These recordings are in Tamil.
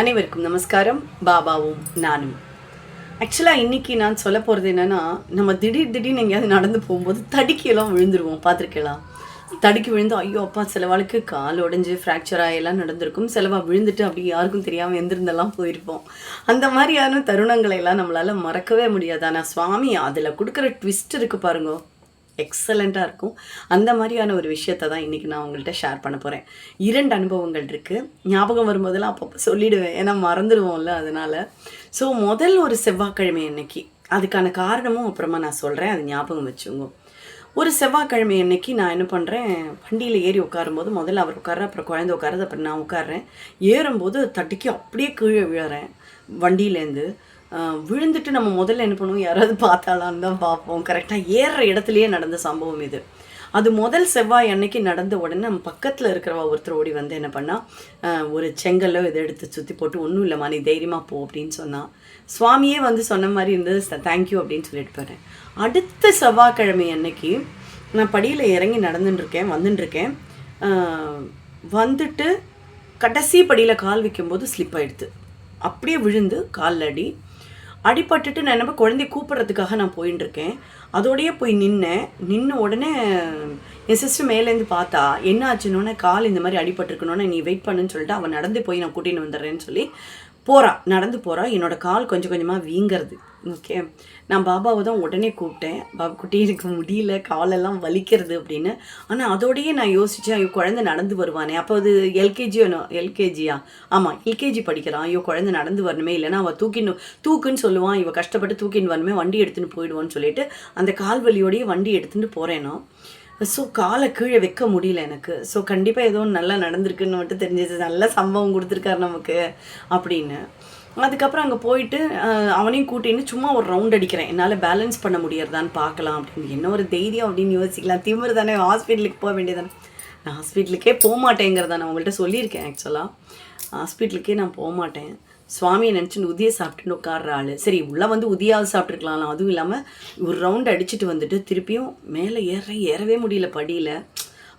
அனைவருக்கும் நமஸ்காரம். பாபாவும் நானும். ஆக்சுவலாக இன்றைக்கி நான் சொல்ல போகிறது என்னன்னா நம்ம திடீர் திடீர்னு எங்கேயாவது நடந்து போகும்போது தடுக்கியெல்லாம் விழுந்துருவோம். பார்த்துருக்கலாம். தடுக்கி விழுந்து ஐயோ அப்பா சிலவாளுக்கு கால் உடைஞ்சு ஃப்ராக்சர் ஆகியெல்லாம் நடந்திருக்கும். சிலவா விழுந்துட்டு அப்படி யாருக்கும் தெரியாமல் எந்திருந்தெல்லாம் போயிருப்போம். அந்த மாதிரியான தருணங்களை எல்லாம் நம்மளால் மறக்கவே முடியாது. ஆனால் சுவாமி அதில் கொடுக்குற ட்விஸ்ட் இருக்குது பாருங்க. எக்ஸலண்ட்டாக இருக்கும். அந்த மாதிரியான ஒரு விஷயத்தை தான் இன்றைக்கி நான் உங்கள்கிட்ட ஷேர் பண்ண போகிறேன் இரண்டு அனுபவங்கள் இருக்குது ஞாபகம் வரும்போதெல்லாம் அப்பப்போ சொல்லிடுவேன். ஏன்னா மறந்துடுவோம்ல அதனால். ஸோ முதல் ஒரு செவ்வாய்க்கிழமை அன்னைக்கு அதுக்கான காரணமும் அப்புறமா நான் சொல்கிறேன் அது ஞாபகம் வச்சுங்க ஒரு செவ்வாய்க்கிழமை அன்னைக்கு நான் என்ன பண்ணுறேன் வண்டியில் ஏறி உட்காரும்போது முதல்ல அவர் உட்கார அப்புறம் குழந்தை உட்காரது அப்புறம் நான் உட்காடுறேன் ஏறும்போது தட்டிக்கு அப்படியே கீழே விழறேன். வண்டியிலேருந்து விழுந்துட்டு நம்ம முதல்ல என்ன பண்ணுவோம்? யாராவது பார்த்தாலான்னு தான் பார்ப்போம். கரெக்டாக ஏறுற இடத்துலையே நடந்த சம்பவம் இது. அது முதல் செவ்வாய் அன்னைக்கு நடந்த உடனே நம்ம பக்கத்தில் இருக்கிறவா ஒருத்தர் ஓடி வந்து என்ன பண்ணால் ஒரு செங்கல்லோ இதை எடுத்து சுற்றி போட்டு ஒன்றும் இல்லைம்மா நீ தைரியமாக போ அப்படின்னு சொன்னான் சுவாமியே வந்து சொன்ன மாதிரி இருந்தது தேங்க்யூ அப்படின்னு சொல்லிட்டு போகிறேன் அடுத்த செவ்வாய்க்கிழமை அன்னைக்கு நான் படியில் இறங்கி நடந்துட்டுருக்கேன் வந்துட்டுருக்கேன். வந்துட்டு கடைசி படியில் கால் வைக்கும்போது ஸ்லிப் ஆகிடுது அப்படியே விழுந்து காலில் அடி அடிபட்டுட்டு நான் நம்ம குழந்தைய கூப்பிட்றதுக்காக நான் போயின்னு இருக்கேன் போய் நின்னேன். நின்ன உடனே என் சிஸ்டர் மேலேருந்து பார்த்தா என்ன ஆச்சுன்னொன்னே கால் இந்த மாதிரி அடிபட்டிருக்கணுன்னே நீ வெயிட் பண்ணுன்னு சொல்லிட்டு அவன் நடந்து போய் நான் கூட்டின்னு வந்துடுறேன்னு சொல்லி போகிறா நடந்து போகிறா என்னோட கால் கொஞ்சம் கொஞ்சமாக வீங்கிறது. ஓகே நான் பாபாவை தான் உடனே கூப்பிட்டேன். பாபா குட்டி எனக்கு முடியல. காலெல்லாம் வலிக்கிறது அப்படின்னு. ஆனால் அதோடையே நான் யோசித்தேன் ஐயோ குழந்தை நடந்து வருவானே. அப்போ அது எல்கேஜியோ எல்கேஜியா? ஆமாம் எல்கேஜி படிக்கிறான். ஐயோ குழந்தை நடந்து வரணுமே. இல்லைன்னா அவள் தூக்கின்னு தூக்குன்னு சொல்லுவான். இவள் கஷ்டப்பட்டு தூக்கின்னு வரணுமே. வண்டி எடுத்துன்னு போயிடுவோன்னு சொல்லிட்டு அந்த கால் வலியோடையே வண்டி எடுத்துகிட்டு போகிறேனோ ஸோ காலை கீழே வைக்க முடியல எனக்கு. ஸோ கண்டிப்பாக ஏதோ நல்லா நடந்திருக்குன்னு மட்டும் தெரிஞ்சது நல்ல சம்பவம் கொடுத்துருக்காரு நமக்கு அப்படின்னு. அதுக்கப்புறம் அங்கே போயிட்டு அவனையும் கூட்டின்னு சும்மா ஒரு ரவுண்ட் அடிக்கிறேன். என்னால் பேலன்ஸ் பண்ண முடியறதான்னு பார்க்கலாம் அப்படின்னு. என்ன ஒரு தைரியம் அப்படின்னு யோசிக்கலாம். திமிரு தானே ஹாஸ்பிட்டலுக்கு போக வேண்டியதானே நான் ஹாஸ்பிட்டலுக்கே போக மாட்டேங்கிறத நான் உங்கள்கிட்ட சொல்லியிருக்கேன் ஆக்சுவலாக ஹாஸ்பிட்டலுக்கே நான் போக மாட்டேன். சுவாமியை நினச்சின்னு உதிய சாப்பிட்டுன்னு உட்கார்ற ஆள். சரி உள்ளே வந்து உதியாவது சாப்பிட்ருக்கலாம் அதுவும் இல்லாமல் ஒரு ரவுண்ட் அடிச்சுட்டு வந்துட்டு திருப்பியும் மேலே ஏற ஏறவே முடியல படியில்.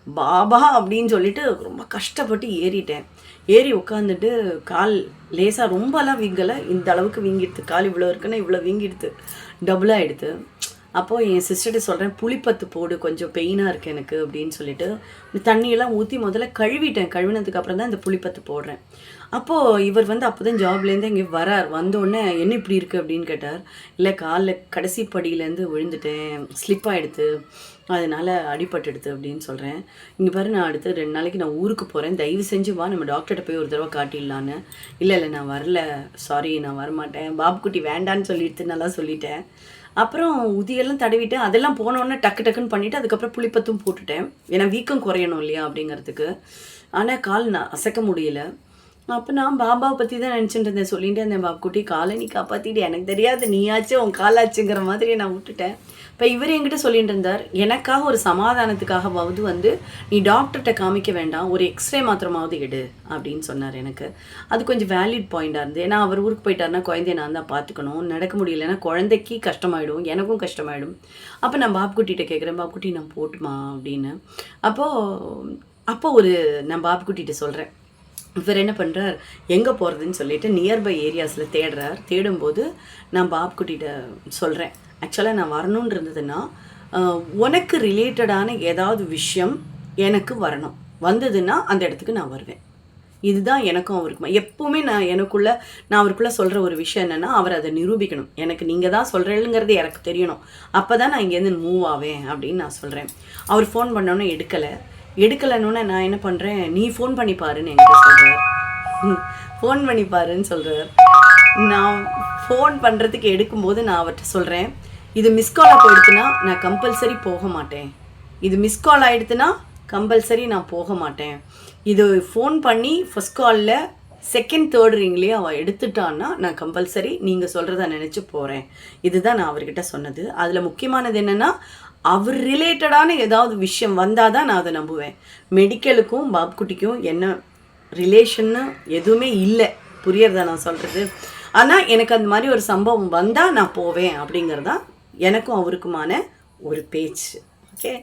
பாபா அப்படின்னு சொல்லிட்டு ரொம்ப கஷ்டப்பட்டு ஏறிட்டேன். ஏறி உட்காந்துட்டு கால் லேசாக ரொம்பலாம் வீங்கலை. இந்த அளவுக்கு வீங்கிடுது கால் இவ்வளோ இருக்குன்னா இவ்வளோ வீங்கிடுது டபுளாக ஆகிடுது அப்போது என் சிஸ்டர்கிட்ட சொல்கிறேன் புளிப்பத்து போடு. கொஞ்சம் பெயினாக இருக்குது எனக்கு. அப்படின்னு சொல்லிட்டு தண்ணியெல்லாம் ஊற்றி முதல்ல கழுவிட்டேன். கழுவினதுக்கு அப்புறம் தான் இந்த புளிப்பத்து போடுறேன். அப்போது இவர் வந்து அப்போ தான் ஜாப்லேருந்து இங்கே வரார். வந்தோடனே என்ன இப்படி இருக்குது அப்படின்னு கேட்டார். இல்லை காலில் கடைசி படியிலேருந்து விழுந்துட்டேன். ஸ்லிப் ஆகிடுது அதனால் அடிபட்டுடுது அப்படின்னு சொல்கிறேன் இங்கே பாரு நான் அடுத்து ரெண்டு நாளைக்கு நான் ஊருக்கு போகிறேன் தயவு செஞ்சு வா நம்ம டாக்டர்கிட்ட போய் ஒரு தடவை காட்டிடலான்னு. இல்லை இல்லை நான் வரல. சாரி நான் வரமாட்டேன். பாபுக்குட்டி வேண்டான்னு சொல்லிட்டு நல்லா சொல்லிட்டேன். அப்புறம் உதியெல்லாம் தடவிட்டேன் அதெல்லாம் போனோடனே டக்கு டக்குன்னு பண்ணிவிட்டு அதுக்கப்புறம் புளிப்பத்தும் போட்டுட்டேன். ஏன்னா வீக்கம் குறையணும் இல்லையா? அப்படிங்கிறதுக்கு. ஆனால் கால் நான் அசைக்க முடியல. அப்போ நான் பாபாவை பற்றி தான் நினச்சிட்டு இருந்தேன். சொல்லிட்டு இருந்தேன் பாபு குட்டி காலை நீ காப்பாற்றிட்டு எனக்கு தெரியாது நீயாச்சும் உன் காலாச்சுங்கிற மாதிரி நான் விட்டுட்டேன். இப்போ இவர் என்கிட்ட சொல்லிட்டு இருந்தார் எனக்காக ஒரு சமாதானத்துக்காகவாவது வந்து நீ டாக்டர்கிட்ட காமிக்க வேண்டாம் ஒரு எக்ஸ்ரே மாத்திரமாவது எடு அப்படின்னு சொன்னார் எனக்கு. அது கொஞ்சம் வேலிட் பாயிண்டாக இருந்து ஏன்னா அவர் ஊருக்கு போயிட்டாருன்னா குழந்தைய நான் தான் பார்த்துக்கணும் நடக்க முடியலன்னா குழந்தைக்கு கஷ்டமாயிடும் எனக்கும் கஷ்டமாயிடும். அப்போ நான் பாப்புக்குட்டிகிட்ட கேட்குறேன் பாப்புக்குட்டி நான் போட்டுமா? அப்படின்னு. அப்போது அப்போ ஒரு நான் பாப்புக்குட்டிகிட்ட சொல்கிறேன் இவர் என்ன பண்ணுறார் எங்கே போகிறதுன்னு சொல்லிட்டு நியர்பை ஏரியாஸில் தேடுறார். தேடும்போது நான் பாப்குட்டிகிட்ட சொல்கிறேன் ஆக்சுவலாக நான் வரணுன்னு இருந்ததுன்னா உனக்கு ரிலேட்டடான ஏதாவது விஷயம் எனக்கு வரணும். வந்ததுன்னா அந்த இடத்துக்கு நான் வருவேன். இதுதான் எனக்கும் அவருக்குமா. எப்போவுமே நான் எனக்குள்ள நான் அவருக்குள்ளே சொல்கிற ஒரு விஷயம் என்னென்னா அவர் அதை நிரூபிக்கணும். எனக்கு நீங்கள் தான் சொல்கிறேங்கிறது எனக்கு தெரியணும். அப்போ தான் நான் இங்கேருந்து மூவ் ஆவேன் அப்படின்னு நான் சொல்கிறேன் அவர் ஃபோன் பண்ணோன்னே எடுக்கலை. எடுக்கலைன்னு நான் என்ன பண்ணுறேன் நீ ஃபோன் பண்ணி பாருன்னு என்கிட்ட சொல்கிறார் ஃபோன் பண்ணி பாருன்னு சொல்கிறார் நான் ஃபோன் பண்ணுறதுக்கு எடுக்கும்போது நான் அவர்கிட்ட சொல்கிறேன் இது மிஸ் காலாக போயிடுச்சுன்னா நான் கம்பல்சரி போக மாட்டேன். இது மிஸ் கால் ஆகிடுதுன்னா கம்பல்சரி நான் போக மாட்டேன். இது ஃபோன் பண்ணி ஃபஸ்ட் காலில் செகண்ட் தேர்ட் ரிங்லேயே அவள் எடுத்துட்டான்னா நான் கம்பல்சரி நீங்கள் சொல்கிறத நினச்சி போகிறேன் இதுதான் நான் அவர்கிட்ட சொன்னது. அதில் முக்கியமானது என்னென்னா அவர் ரிலேட்டடான ஏதாவது விஷயம் வந்தால் தான் நான் அதை நம்புவேன். மெடிக்கலுக்கும் பாப்குட்டிக்கும் என்ன ரிலேஷன்னு எதுவுமே இல்லை. புரியறதா நான் சொல்கிறது ஆனால் எனக்கு அந்த மாதிரி ஒரு சம்பவம் வந்தால் நான் போவேன் அப்படிங்கிறதா எனக்கும் அவருக்குமான ஒரு பேச்சு. ஓகே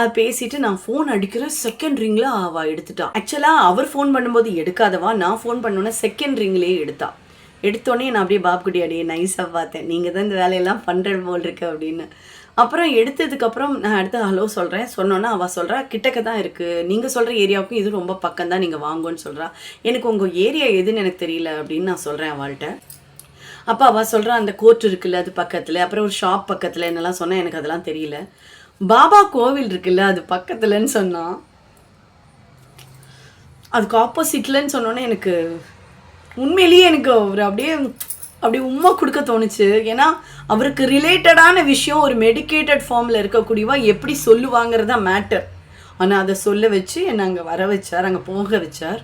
அது பேசிட்டு நான் ஃபோன் அடிக்கிறேன் செகண்ட் ரிங்கில் அவள் எடுத்துட்டான் ஆக்சுவலாக அவர் ஃபோன் பண்ணும்போது எடுக்காதவா? நான் ஃபோன் பண்ணோன்னே செகண்ட் ரிங்லேயே எடுத்தா. எடுத்தோடனே நான் அப்படியே பாப்குட்டி அடியே நைஸாக பார்த்தேன் நீங்கள் தான் இந்த வேலையெல்லாம் பண்ணுற போல் இருக்கு அப்படின்னு. அப்புறம் எடுத்ததுக்கப்புறம் நான் அடுத்து ஹலோ சொல்கிறேன் சொன்னோன்னா அவள் சொல்கிறா கிட்டக்க தான் இருக்குது நீங்கள் சொல்கிற ஏரியாவுக்கும் இது ரொம்ப பக்கம் தான் நீங்கள் வாங்குன்னு சொல்கிறா எனக்கு உங்கள் ஏரியா எதுன்னு எனக்கு தெரியல அப்படின்னு நான் சொல்கிறேன் அவள்கிட்ட. அப்போ அவள் சொல்கிறா அந்த கோர்ட் இருக்குல்ல அது பக்கத்தில். அப்புறம் ஒரு ஷாப் பக்கத்தில். என்னெல்லாம் சொன்னால் எனக்கு அதெல்லாம் தெரியல. பாபா கோவில் இருக்குல்ல அது பக்கத்துலன்னு சொன்னான் அதுக்கு ஆப்போசிட்லன்னு சொன்னோன்னே எனக்கு உண்மையிலேயே எனக்கு ஒரு அப்படியே அப்படி உண்மை கொடுக்க தோணுச்சு. ஏன்னா அவருக்கு ரிலேட்டடான விஷயம் ஒரு மெடிக்கேட்டட் ஃபார்மில் இருக்கக்கூடியவா எப்படி சொல்லுவாங்கிறதா மேட்டர் ஆனால் அதை சொல்ல வச்சு என்னை அங்கே வர வச்சார் அங்கே போக வச்சார்.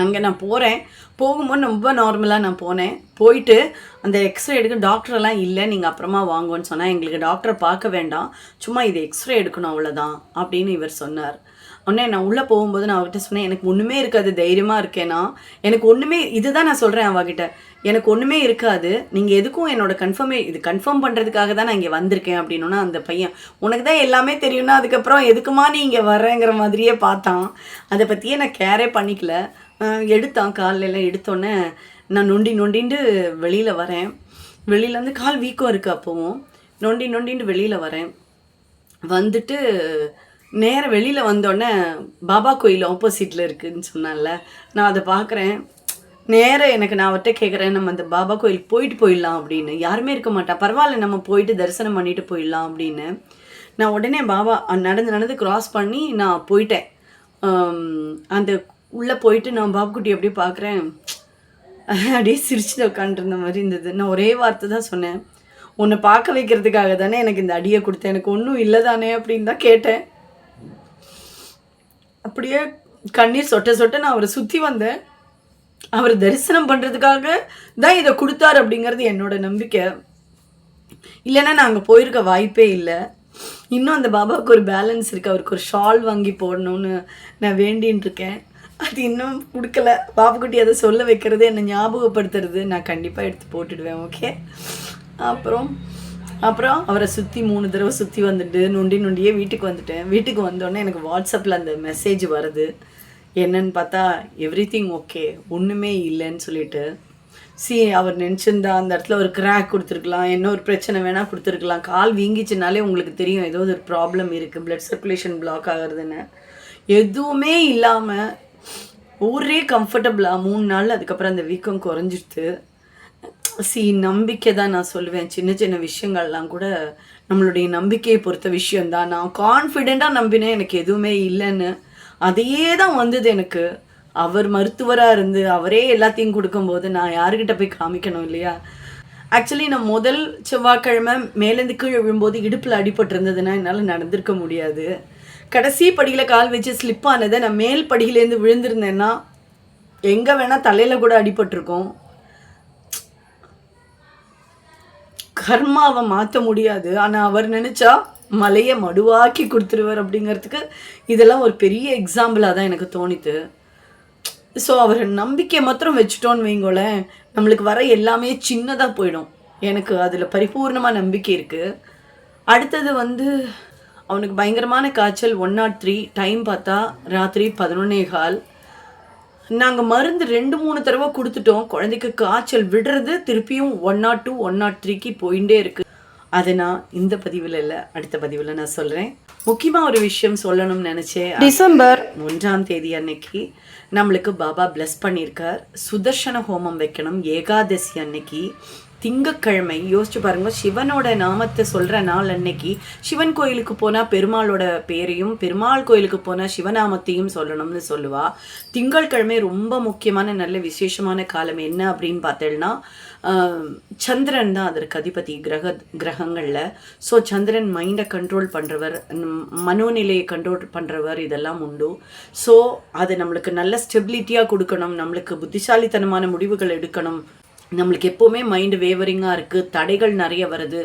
அங்கே நான் போகிறேன் போகும்போது ரொம்ப நார்மலாக நான் போனேன். போயிட்டு அந்த எக்ஸ்ரே எடுக்க டாக்டரெல்லாம் இல்லை நீங்கள் அப்புறமா வாங்குவோன்னு சொன்னால் எங்களுக்கு டாக்டரை பார்க்க வேண்டாம். சும்மா இது எக்ஸ்ரே எடுக்கணும் அவ்வளோதான் அப்படின்னு இவர் சொன்னார். உடனே நான் உள்ளே போகும்போது நான் அவர்கிட்ட சொன்னேன் எனக்கு ஒன்றுமே இருக்காது தைரியமாக இருக்கேனா? எனக்கு ஒன்றுமே இதுதான் நான் சொல்கிறேன் அவகிட்ட. எனக்கு ஒன்றுமே இருக்காது நீங்கள் எதுக்கும் என்னோட கன்ஃபர்மே இது கன்ஃபார்ம் பண்ணுறதுக்காக தான் நான் இங்கே வந்திருக்கேன் அப்படின்னா அந்த பையன் உனக்கு தான் எல்லாமே தெரியும்னா அதுக்கப்புறம் எதுக்குமா நீ இங்கே வர்றேங்கிற மாதிரியே பார்த்தான். அதை பற்றியே நான் கேரே பண்ணிக்கல. எடுத்தான் கால்ல எடுத்தோடனே எடுத்தோன்னே நான் நொண்டி நொண்டின்ட்டு வெளியில் வரேன். வெளியிலேருந்து கால் வீக்கம் இருக்குது அப்போவும் நொண்டி நொண்டின்ட்டு வெளியில் வரேன். வந்துட்டு நேரா வெளியில் வந்தோடனே பாபா கோயில் ஆப்போசிட்டில் இருக்குதுன்னு சொன்னால. நான் அதை பார்க்குறேன் நேராக எனக்கு நான் அவர்கிட்ட கேட்குறேன் நம்ம அந்த பாபா கோயிலுக்கு போயிட்டு போயிடலாம் அப்படின்னு. யாருமே இருக்க மாட்டா. பரவாயில்ல நம்ம போயிட்டு தரிசனம் பண்ணிட்டு போயிடலாம் அப்படின்னு. நான் உடனே பாபா நடந்து நடந்து க்ராஸ் பண்ணி நான் போயிட்டேன். அந்த உள்ளே போயிட்டு நான் பாபுக்குட்டி எப்படி பார்க்குறேன். அப்படியே சிரிச்சுட்டு உட்காந்துருந்த மாதிரி இருந்தது. நான் ஒரே வார்த்தை தான் சொன்னேன். உன்னை பார்க்க வைக்கிறதுக்காக தானே எனக்கு இந்த அடியை கொடுத்தேன். எனக்கு ஒன்றும் இல்லை தானே அப்படின்னு தான் கேட்டேன். அப்படியே கண்ணீர் சொட்ட சொட்ட நான் அவரை சுற்றி வந்தேன். அவர் தரிசனம் பண்ணுறதுக்காக தான் இதை கொடுத்தார் அப்படிங்கிறது என்னோட நம்பிக்கை. இல்லைன்னா நான் அங்கே போயிருக்க வாய்ப்பே இல்லை. இன்னும் அந்த பாபாவுக்கு ஒரு பேலன்ஸ் இருக்குது அவருக்கு ஒரு ஷால் வாங்கி போடணும்னு நான் வேண்டின்னு இருக்கேன். அது இன்னும் கொடுக்கல. பாப்புக்குட்டி அதை சொல்ல வைக்கிறது என்னை ஞாபகப்படுத்துறது. நான் கண்டிப்பாக எடுத்து போட்டுடுவேன் ஓகே அப்புறம் அப்புறம் அவரை சுற்றி மூணு தடவை சுற்றி வந்துட்டு நொண்டி நொண்டியே வீட்டுக்கு வந்துட்டேன். வீட்டுக்கு வந்தோடனே எனக்கு வாட்ஸ்அப்பில் அந்த மெசேஜ் வருது. என்னன்னு பார்த்தா எவ்ரி திங் ஓகே ஒன்றுமே இல்லைன்னு சொல்லிட்டு. சி அவர் நினச்சிருந்தா அந்த இடத்துல ஒரு கிராக் கொடுத்துருக்கலாம். என்ன ஒரு பிரச்சனை வேணால் கொடுத்துருக்கலாம். கால் வீங்கிச்சுனாலே உங்களுக்கு தெரியும் ஏதோ ஒரு ப்ராப்ளம் இருக்குது ப்ளட் சர்க்குலேஷன் பிளாக் ஆகுறதுன்னு. எதுவுமே இல்லாமல் ஒரே கம்ஃபர்டபுளாக மூணு நாள் அதுக்கப்புறம் அந்த வீக்கம் குறைஞ்சிடுது சி நம்பிக்கை தான் நான் சொல்லுவேன். சின்ன சின்ன விஷயங்கள்லாம் கூட நம்மளுடைய நம்பிக்கையை பொறுத்த விஷயந்தான் நான் கான்ஃபிடெண்ட்டாக நம்பினேன் எனக்கு எதுவுமே இல்லைன்னு அதையே தான் வந்தது எனக்கு. அவர் மருத்துவராக இருந்து அவரே எல்லாத்தையும் கொடுக்கும்போது நான் யாருக்கிட்ட போய் காமிக்கணும் இல்லையா? ஆக்சுவலி நான் முதல் செவ்வாய்க்கிழமை மேலேருந்து கீழே விழும்போது இடுப்பில் அடிபட்டு இருந்ததுன்னா என்னால் நடந்திருக்க முடியாது. கடைசி படியில் கால் வச்சு ஸ்லிப் ஆனதை நான் மேல் படியிலேருந்து விழுந்திருந்தேன்னா எங்கே வேணால் தலையில் கூட அடிபட்டிருக்கோம். கர்மாவை மாற்ற முடியாது. ஆனால் அவர் நினச்சா மலையை மடுவாக்கி கொடுத்துருவார் அப்படிங்கிறதுக்கு இதெல்லாம் ஒரு பெரிய எக்ஸாம்பிளாக தான் எனக்கு தோணித்து. ஸோ அவர் நம்பிக்கை மாத்திரம் வச்சுட்டோன்னு வைங்களேன் நம்மளுக்கு வர எல்லாமே சின்னதாக போயிடும். எனக்கு அதில் பரிபூர்ணமாக நம்பிக்கை இருக்குது அடுத்தது வந்து அவனுக்கு பயங்கரமான காய்ச்சல் ஒன் நாட் த்ரீ டைம் பார்த்தா ராத்திரி பதினொன்னே கால். நாங்கள் மருந்து ரெண்டு மூணு தடவை கொடுத்துட்டோம். குழந்தைக்கு காய்ச்சல் விடுறது திருப்பியும் one naught two one naught த்ரீக்கு போயிட்டே இருக்கு. அதை நான் இந்த பதிவில் இல்லை அடுத்த பதிவில் நான் சொல்கிறேன் முக்கியமாக ஒரு விஷயம் சொல்லணும்னு நினச்சேன். டிசம்பர். ஒன்றாம் தேதி அன்னைக்கு நம்மளுக்கு பாபா bless பண்ணியிருக்கார். சுதர்சன ஹோமம் வைக்கணும் ஏகாதசி அன்னைக்கு. திங்கக்கிழமை யோசிச்சு பாருங்க சிவனோட நாமத்தை சொல்ற நாள் அன்னைக்கு சிவன் கோயிலுக்கு போனா பெருமாளோட பேரையும் பெருமாள் கோயிலுக்கு போனா சிவநாமத்தையும் சொல்லணும்னு சொல்லுவா. திங்கட்கிழமை ரொம்ப முக்கியமான நல்ல விசேஷமான காலம் என்ன அப்படின்னு பார்த்தேன்னா சந்திரன் தான் அதற்கு அதிபதி கிரக கிரகங்களில். ஸோ சந்திரன் மைண்டை கண்ட்ரோல் பண்ணுறவர் மனோநிலையை கண்ட்ரோல் பண்ணுறவர் இதெல்லாம் உண்டு. ஸோ அது நம்மளுக்கு நல்ல ஸ்டெபிலிட்டியாக கொடுக்கணும் நம்மளுக்கு புத்திசாலித்தனமான முடிவுகள் எடுக்கணும் நம்மளுக்கு எப்போவுமே மைண்டு வேவரிங்காக இருக்குது தடைகள் நிறைய வருது.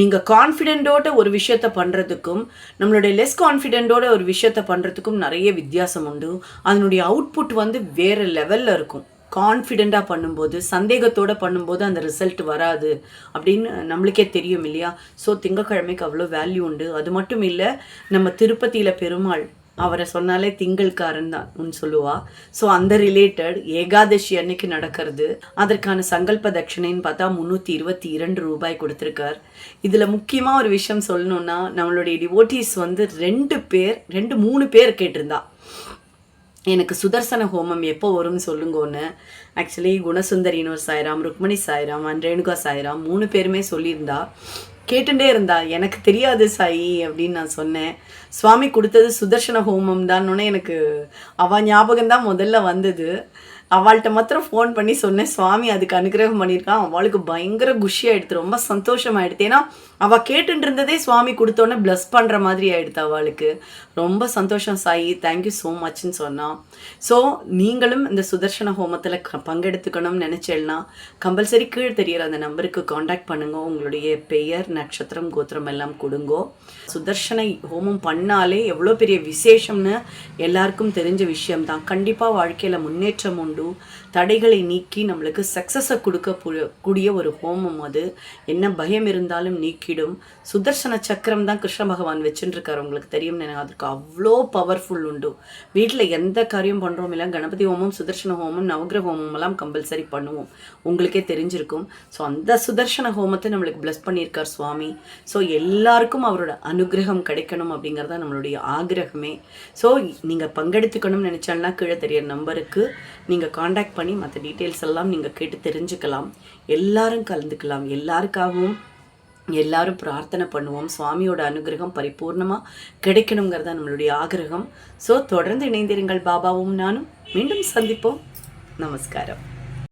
நீங்கள் கான்ஃபிடென்ட்டோட ஒரு விஷயத்த பண்ணுறதுக்கும் நம்மளுடைய லெஸ் கான்ஃபிடென்ட்டோட ஒரு விஷயத்த பண்ணுறதுக்கும் நிறைய வித்தியாசம் உண்டு. அதனுடைய அவுட்புட் வந்து வேறு லெவலில் இருக்கும். கான்ஃபிடெண்ட்டாக பண்ணும்போது சந்தேகத்தோடு பண்ணும்போது அந்த ரிசல்ட் வராது அப்படின்னு நம்மளுக்கே தெரியும் இல்லையா? ஸோ திங்கக்கிழமைக்கு அவ்வளோ வேல்யூ உண்டு. அது மட்டும் இல்லை நம்ம திருப்பதியில் பெருமாள் அவரை சொன்னாலே திங்கள்காரன் தான் சொல்லுவா. ஸோ அந்த ரிலேட்டட் ஏகாதசி அன்னைக்கு நடக்கிறது. அதற்கான சங்கல்ப தட்சணைன்னு பார்த்தா முந்நூற்றி இருபத்தி இரண்டு ரூபாய் கொடுத்துருக்கார். இதில் முக்கியமாக ஒரு விஷயம் சொல்லணும்னா நம்மளுடைய டிவோட்டீஸ் வந்து ரெண்டு பேர் ரெண்டு மூணு பேர் கேட்டிருந்தா. எனக்கு சுதர்சன ஹோமம் எப்போ வரும்னு சொல்லுங்கன்னு ஆக்சுவலி குணசுந்தரின்னு ஒரு சாய்ராம் ருக்மணி சாய்ராம் அண்ட் ரேணுகா சாய்ராம் மூணு பேருமே சொல்லியிருந்தா. கேட்டுட்டே இருந்தா எனக்கு தெரியாது சாயி அப்படின்னு நான் சொன்னேன். சுவாமி கொடுத்தது சுதர்சன ஹோமம் தான் எனக்கு அவ ஞாபகம் தான் முதல்ல வந்தது. அவள்கிட்ட மாத்திரம் ஃபோன் பண்ணி சொன்னேன். சுவாமி அதுக்கு அனுகிரகம் பண்ணியிருக்கான். அவளுக்கு பயங்கர குஷி ஆயிடுது ரொம்ப சந்தோஷம் ஆயிடுது ஏன்னா அவள் கேட்டுட்டு இருந்ததே சுவாமி கொடுத்தோன்னே ப்ளஸ் பண்ணுற மாதிரி ஆயிடுது அவளுக்கு. ரொம்ப சந்தோஷம் சாயி. தேங்க்யூ ஸோ மச்னு சொன்னான் ஸோ நீங்களும் இந்த சுதர்சன ஹோமத்தில் பங்கெடுத்துக்கணும்னு நினச்சேன்னா கம்பல்சரி கீழே தெரியிற அந்த நம்பருக்கு காண்டாக்ட் பண்ணுங்க. உங்களுடைய பெயர் நட்சத்திரம் கோத்திரம் எல்லாம் கொடுங்கோ. சுதர்சன ஹோமம் பண்ணாலே எவ்வளோ பெரிய விசேஷம்னு எல்லாருக்கும் தெரிஞ்ச விஷயம் தான் கண்டிப்பாக வாழ்க்கையில் முன்னேற்றம் உண்டு. Peru, தடைகளை நீக்கி நம்மளுக்கு சக்ஸஸை கொடுக்க கூடிய ஒரு ஹோமம் அது. என்ன பயம் இருந்தாலும் நீக்கிடும். சுதர்சன சக்கரம் தான் கிருஷ்ண பகவான் வச்சுருக்காரு உங்களுக்கு தெரியும். எனக்கு அதுக்கு அவ்வளோ பவர்ஃபுல் உண்டு. வீட்டில் எந்த காரியம் பண்ணுறோம் இல்லை கணபதி ஹோமம் சுதர்சன ஹோமம் நவகிரக ஹோமம் எல்லாம் கம்பல்சரி பண்ணுவோம். உங்களுக்கே தெரிஞ்சிருக்கும். ஸோ அந்த சுதர்சன ஹோமத்தை நம்மளுக்கு பிளஸ் பண்ணியிருக்கார் சுவாமி. ஸோ எல்லாருக்கும் அவரோட அனுகிரகம் கிடைக்கணும் அப்படிங்கிறதா நம்மளுடைய ஆகிரகமே. ஸோ நீங்கள் பங்கெடுத்துக்கணும்னு நினச்சாலும் கீழே தெரிய நம்பருக்கு நீங்கள் காண்டாக்ட் பண்ணி மற்ற டீட்டெயில்ஸ் எல்லாம் நீங்கள் கேட்டு தெரிஞ்சுக்கலாம். எல்லாரும் கலந்துக்கலாம். எல்லாருக்காகவும் எல்லாரும் பிரார்த்தனை பண்ணுவோம். சுவாமியோட அனுகிரகம் பரிபூர்ணமாக கிடைக்கணுங்கிறது நம்மளுடைய ஆகிரகம். ஸோ தொடர்ந்து இணைந்திருங்கள். பாபாவும் நானும் மீண்டும் சந்திப்போம். நமஸ்காரம்.